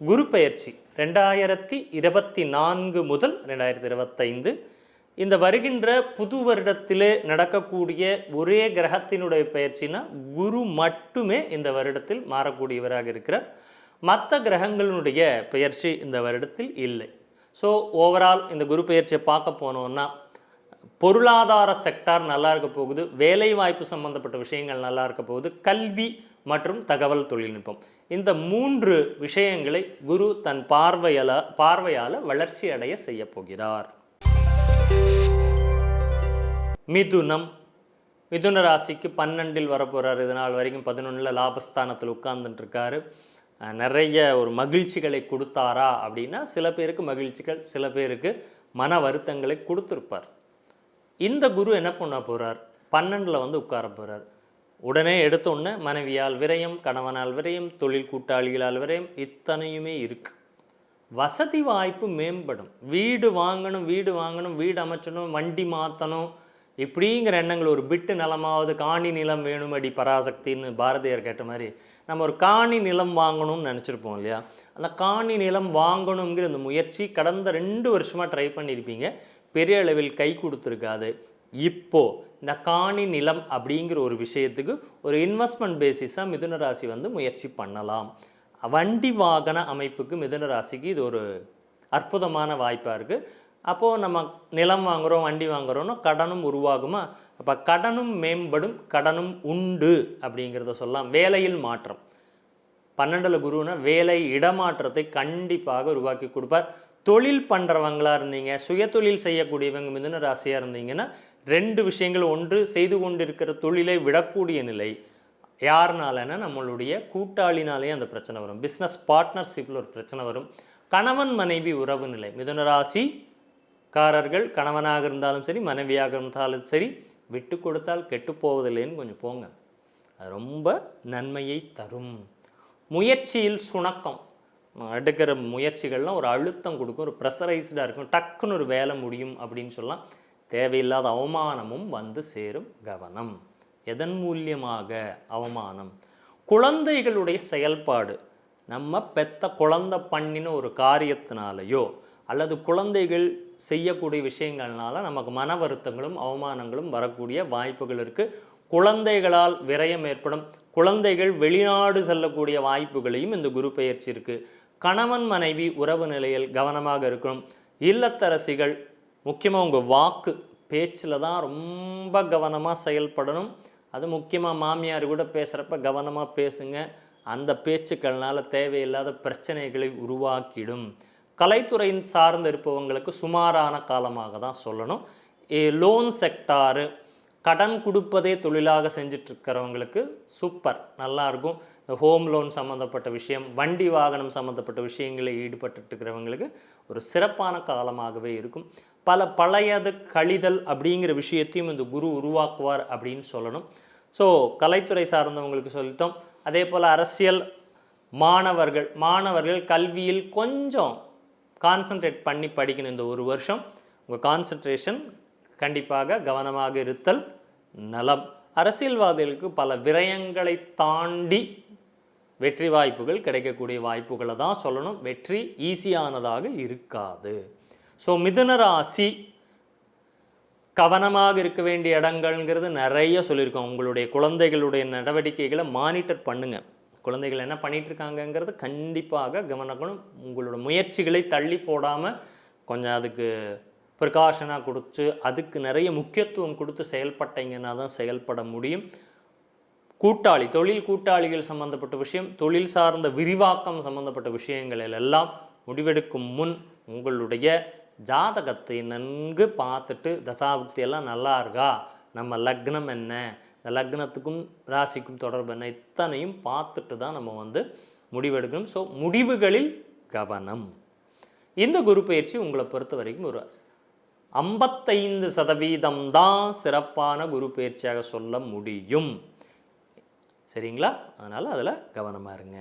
குரு பயிற்சி ரெண்டாயிரத்தி இருபத்தி நான்கு முதல் ரெண்டாயிரத்தி இருபத்தைந்து. இந்த வருகின்ற புது வருடத்திலே நடக்கக்கூடிய ஒரே கிரகத்தினுடைய பயிற்சினா குரு மட்டுமே இந்த வருடத்தில் மாறக்கூடியவராக இருக்கிறார். மற்ற கிரகங்களினுடைய பெயர்ச்சி இந்த வருடத்தில் இல்லை. ஸோ ஓவரால் இந்த குரு பெயர்ச்சியை பார்க்க போனோம்னா பொருளாதார செக்டார் நல்லா இருக்க போகுது வேலை வாய்ப்பு சம்பந்தப்பட்ட விஷயங்கள் நல்லா இருக்க போகுது கல்வி மற்றும் தகவல் தொழில்நுட்பம். இந்த மூன்று விஷயங்களை குரு தன் பார்வையால பார்வையால் வளர்ச்சி அடைய செய்ய போகிறார். மிதுனம். மிதுன ராசிக்கு பன்னெண்டில் வரப்போகிறார் இது நாள் வரைக்கும் பதினொன்றில் லாபஸ்தானத்தில் உட்கார்ந்துட்டுருக்காரு. நிறைய ஒரு மகிழ்ச்சிகளை கொடுத்தாரா அப்படின்னா சில பேருக்கு மகிழ்ச்சிகள் சில பேருக்கு மன வருத்தங்களை கொடுத்துருப்பார். இந்த குரு என்ன பண்ண போகிறார் பன்னெண்டில் வந்து உட்கார போகிறார் உடனே எடுத்தோன்னே மனைவியால் விரயம் கணவனால் விரயம் தொழில் கூட்டாளிகளால் விரயம் இத்தனையுமே இருக்கு. வசதி வாய்ப்பு மேம்படும். வீடு வாங்கணும் வீடு வாங்கணும் வீடு அமைச்சணும் வண்டி மாற்றணும் இப்படிங்கிற எண்ணங்கள் ஒரு பிட்டு நிலமாவது காணி நிலம் வேணும் அடி பராசக்தின்னு பாரதியார் கேட்ட மாதிரி நம்ம ஒரு காணி நிலம் வாங்கணும்னு நினச்சிருப்போம் இல்லையா? அந்த காணி நிலம் வாங்கணுங்கிற இந்த முயற்சி கடந்த ரெண்டு வருஷமாக ட்ரை பண்ணியிருப்பீங்க. பெரிய அளவில் கை கொடுத்துருக்காது. இப்போ இந்த காணி நிலம் அப்படிங்கிற ஒரு விஷயத்துக்கு ஒரு இன்வெஸ்ட்மெண்ட் பேசிஸாக மிதுன ராசி வந்து முயற்சி பண்ணலாம். வண்டி வாகன அமைப்புக்கு மிதுன ராசிக்கு இது ஒரு அற்புதமான வாய்ப்பாக இருக்குது அப்போது நம்ம நிலம் வாங்குகிறோம் வண்டி வாங்குகிறோன்னா கடனும் உருவாகுமா? அப்போ கடனும் மேம்படும் கடனும் உண்டு அப்படிங்கிறத சொல்லலாம். வேலையில் மாற்றம். பன்னெண்டில் குருனா வேலை இடமாற்றத்தை கண்டிப்பாக உருவாக்கி கொடுப்பார். தொழில் பண்ணுறவங்களாக இருந்தீங்க சுயதொழில் செய்யக்கூடியவங்க மிதுன ராசியாக இருந்தீங்கன்னா ரெண்டு விஷயங்கள் ஒன்று செய்து கொண்டிருக்கிற தொழிலை விடக்கூடிய நிலை. யாருனாலனா நம்மளுடைய கூட்டாளினாலேயே அந்த பிரச்சனை வரும். பிஸ்னஸ் பார்ட்னர்ஷிப்பில் ஒரு பிரச்சனை வரும். கணவன் மனைவி உறவு நிலை. மிதுனராசி காரர்கள் கணவனாக இருந்தாலும் சரி மனைவியாக இருந்தாலும் சரி விட்டு கொடுத்தால் கெட்டு போவதில்லைன்னு கொஞ்சம் போங்க. அது ரொம்ப நன்மையை தரும். முயற்சியில் சுணக்கம். எடுக்கிற முயற்சிகள்லாம் ஒரு அழுத்தம் கொடுக்கும். ஒரு ப்ரெஷரைஸ்டாக இருக்கும். டக்குன்னு ஒரு வேலை முடியும் அப்படின்னு சொல்லலாம். தேவையில்லாத அவமானமும் வந்து சேரும் கவனம். எதன் மூலியமாக அவமானம்? குழந்தைகளுடைய செயல்பாடு. நம்ம பெத்த குழந்தை பண்ணின ஒரு காரியத்தினாலேயோ அல்லது குழந்தைகள் செய்யக்கூடிய விஷயங்கள்னால நமக்கு மன வருத்தங்களும் அவமானங்களும் வரக்கூடிய வாய்ப்புகள் இருக்குது குழந்தைகளால் விரயம் ஏற்படும். குழந்தைகள் வெளிநாடு செல்லக்கூடிய வாய்ப்புகளையும் இந்த குரு பயிற்சி இருக்குது கணவன் மனைவி உறவு நிலையில் கவனமாக இருக்கணும். இல்லத்தரசிகள் முக்கியமாக உங்கள் வாக்கு பேச்சில் தான் ரொம்ப கவனமாக செயல்படணும். அது முக்கியமாக மாமியார் கூட பேசுகிறப்ப கவனமாக பேசுங்க. அந்த பேச்சுக்கள்னால் தேவையில்லாத பிரச்சனைகளை உருவாக்கிடும். கலைத்துறையின் சார்ந்து இருப்பவங்களுக்கு சுமாரான காலமாக தான் சொல்லணும். லோன் செக்டாரு கடன் கொடுப்பதே தொழிலாக செஞ்சிட்ருக்கிறவங்களுக்கு சூப்பர் நல்லா இருக்கும். இந்த ஹோம் லோன் சம்மந்தப்பட்ட விஷயம் வண்டி வாகனம் சம்மந்தப்பட்ட விஷயங்களில் ஈடுபட்டுருக்கிறவங்களுக்கு ஒரு சிறப்பான காலமாகவே இருக்கும். பல பழையது கழிதல் அப்படிங்கிற விஷயத்தையும் இந்த குரு உருவாக்குவார் அப்படின்னு சொல்லணும். ஸோ கலைத்துறை சார்ந்தவங்களுக்கு சொல்லிட்டோம். அதே போல் அரசியல் மாணவர்கள் மாணவர்கள் கல்வியில் கொஞ்சம் கான்சன்ட்ரேட் பண்ணி படிக்கணும் இந்த ஒரு வருஷம். உங்கள் கான்சன்ட்ரேஷன் கண்டிப்பாக கவனமாக இருத்தல் நலம். அரசியல்வாதிகளுக்கு பல விரயங்களை தாண்டி வெற்றி வாய்ப்புகள் கிடைக்கக்கூடிய வாய்ப்புகளை தான் சொல்லணும். வெற்றி ஈஸியானதாக இருக்காது. ஸோ மிதுன ராசி கவனமாக இருக்க வேண்டிய இடங்கள்ங்கிறது நிறைய சொல்லியிருக்கோம். உங்களுடைய குழந்தைகளுடைய நடவடிக்கைகளை மானிட்டர் பண்ணுங்கள் குழந்தைகள் என்ன பண்ணிகிட்டு இருக்காங்கங்கிறது கண்டிப்பாக கவனக்கணும். உங்களோட முயற்சிகளை தள்ளி போடாமல் கொஞ்சம் அதுக்கு ப்ரிகாஷனாக கொடுத்து அதுக்கு நிறைய முக்கியத்துவம் கொடுத்து செயல்பட்டீங்கன்னா தான் செயல்பட முடியும். கூட்டாளி தொழில் கூட்டாளிகள் சம்பந்தப்பட்ட விஷயம் தொழில் சார்ந்த விரிவாக்கம் சம்பந்தப்பட்ட விஷயங்களில் எல்லாம் முடிவெடுக்கும் முன் உங்களுடைய ஜாதகத்தை நன்கு பார்த்துட்டு தசாபுக்தி எல்லாம் நல்லா இருக்கா? நம்ம லக்னம் என்ன? இந்த லக்னத்துக்கும் ராசிக்கும் தொடர்பு என்ன? இத்தனையும் பார்த்துட்டு தான் நம்ம வந்து முடிவெடுக்கணும். ஸோ முடிவுகளில் கவனம். இந்த குரு பயிற்சி உங்களை பொறுத்த வரைக்கும் ஒரு ஐம்பத்தைந்து சதவீதம் தான் சிறப்பான குரு பயிற்சியாக சொல்ல முடியும். சரிங்களா? அதனால் அதில் கவனமாக இருங்க.